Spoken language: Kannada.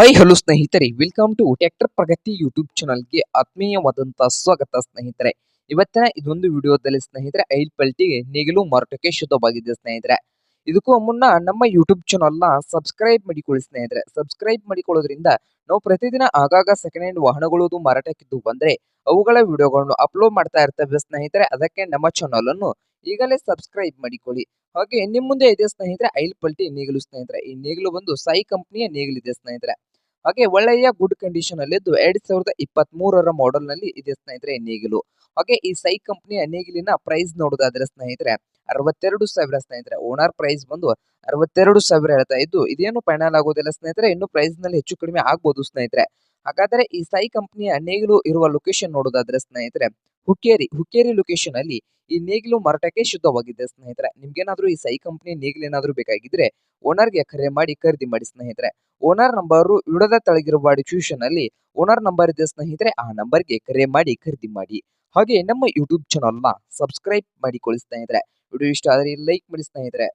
ಹಾಯ್ ಹಲೋ ಸ್ನೇಹಿತರೆ. Welcome to tractor Pragati YouTube ಚಾನಲ್ಗೆ ಆತ್ಮೀಯವಾದಂತಹ ಸ್ವಾಗತ ಸ್ನೇಹಿತರೆ. ಇವತ್ತಿನ ಇದೊಂದು ವಿಡಿಯೋದಲ್ಲಿ ಸ್ನೇಹಿತರೆ ಐಲ್ ಪಲ್ಟಿಗೆ ನೇಗಿಲು ಮಾರಾಟಕ್ಕೆ ಶುದ್ಧವಾಗಿದೆ ಸ್ನೇಹಿತರೆ. ಇದಕ್ಕೂ ಮುನ್ನ ನಮ್ಮ ಯೂಟ್ಯೂಬ್ ಚಾನಲ್ನ ಸಬ್ಸ್ಕ್ರೈಬ್ ಮಾಡಿಕೊಳ್ಳಿ ಸ್ನೇಹಿತರೆ. ಸಬ್ಸ್ಕ್ರೈಬ್ ಮಾಡಿಕೊಳ್ಳೋದ್ರಿಂದ ನಾವು ಪ್ರತಿದಿನ ಆಗಾಗ ಸೆಕೆಂಡ್ ಹ್ಯಾಂಡ್ ವಾಹನಗಳು ಮಾರಾಟಕ್ಕಿದ್ದು ಬಂದ್ರೆ ಅವುಗಳ ವಿಡಿಯೋಗಳನ್ನು ಅಪ್ಲೋಡ್ ಮಾಡ್ತಾ ಇರ್ತವೆ ಸ್ನೇಹಿತರೆ. ಅದಕ್ಕೆ ನಮ್ಮ ಚಾನಲ್ ಅನ್ನು ಈಗಲೇ ಸಬ್ಸ್ಕ್ರೈಬ್ ಮಾಡಿಕೊಳ್ಳಿ. ಹಾಗೆ ನಿಮ್ಮ ಮುಂದೆ ಇದೆ ಸ್ನೇಹಿತರೆ ಐಲ್ ಪಲ್ಟಿ ನೇಗಿಲು ಸ್ನೇಹಿತರೆ. ಈ ನೇಗಿಲು ಬಂದು ಸಾಯಿ ಕಂಪನಿಯ ನೇಗಿಲಿದೆ ಸ್ನೇಹಿತರೆ. ಹಾಗೆ ಒಳ್ಳೆಯ ಗುಡ್ ಕಂಡೀಷನ್ ಅಲ್ಲಿದ್ದು ಎರಡ್ ಸಾವಿರದ ಇಪ್ಪತ್ತ್ ಮೂರರ ಮಾಡೆಲ್ನಲ್ಲಿ ಇದೆ ಸ್ನೇಹಿತರೆ ನೇಗಿಲು. ಹಾಗೆ ಈ ಸೈ ಕಂಪನಿಯ ನೇಗಿಲಿನ ಪ್ರೈಸ್ ನೋಡೋದಾದ್ರೆ ಸ್ನೇಹಿತರೆ ಅರವತ್ತೆರಡು ಸಾವಿರ ಸ್ನೇಹಿತರೆ. ಓನರ್ ಪ್ರೈಸ್ ಬಂದು ಅರವತ್ತೆರಡು ಸಾವಿರ ಹೇಳ್ತಾ ಇದ್ದು, ಇದೇನು ಫೈನಲ್ ಆಗೋದಿಲ್ಲ ಸ್ನೇಹಿತರೆ, ಇನ್ನು ಪ್ರೈಸ್ನಲ್ಲಿ ಹೆಚ್ಚು ಕಡಿಮೆ ಆಗ್ಬೋದು ಸ್ನೇಹಿತರೆ. ಹಾಗಾದ್ರೆ ಈ ಸೈ ಕಂಪನಿಯ ನೇಗಿಲು ಇರುವ ಲೊಕೇಶನ್ ನೋಡೋದಾದ್ರೆ ಸ್ನೇಹಿತರೆ ಹುಕ್ಕೇರಿ ಹುಕ್ಕೇರಿ ಲೊಕೇಶನ್ ಅಲ್ಲಿ ಈ ನೇಗಿಲು ಮಾರಾಟಕ್ಕೆ ಶುದ್ಧವಾಗಿದೆ ಸ್ನೇಹಿತರೆ. ನಿಮ್ಗೇನಾದ್ರೂ ಈ ಸೈ ಕಂಪನಿ ನೇಗಿಲು ಏನಾದ್ರೂ ಬೇಕಾಗಿದ್ರೆ ಓನರ್ಗೆ ಕರೆ ಮಾಡಿ ಖರೀದಿ ಮಾಡಿ ಸ್ನೇಹಿತರೆ. ಓನರ್ ನಂಬರ್ ವಿಡದ ತಳಗಿರುವ ಡಿಸ್ಕ್ರಿಪ್ಷನ್ ಅಲ್ಲಿ ಓನರ್ ನಂಬರ್ ಇದೆ ಸ್ನೇಹಿತರೆ. ಆ ನಂಬರ್ಗೆ ಕರೆ ಮಾಡಿ ಖರೀದಿ ಮಾಡಿ. ಹಾಗೆ ನಮ್ಮ ಯೂಟ್ಯೂಬ್ ಚಾನಲ್ನ ಸಬ್ಸ್ಕ್ರೈಬ್ ಮಾಡಿಕೊಳ್ಳಿ ಸ್ನೇಹಿತರೆ. ವಿಡಿಯೋ ಇಷ್ಟ ಆದರೆ ಲೈಕ್ ಮಾಡಿ ಸ್ನೇಹಿತರೆ.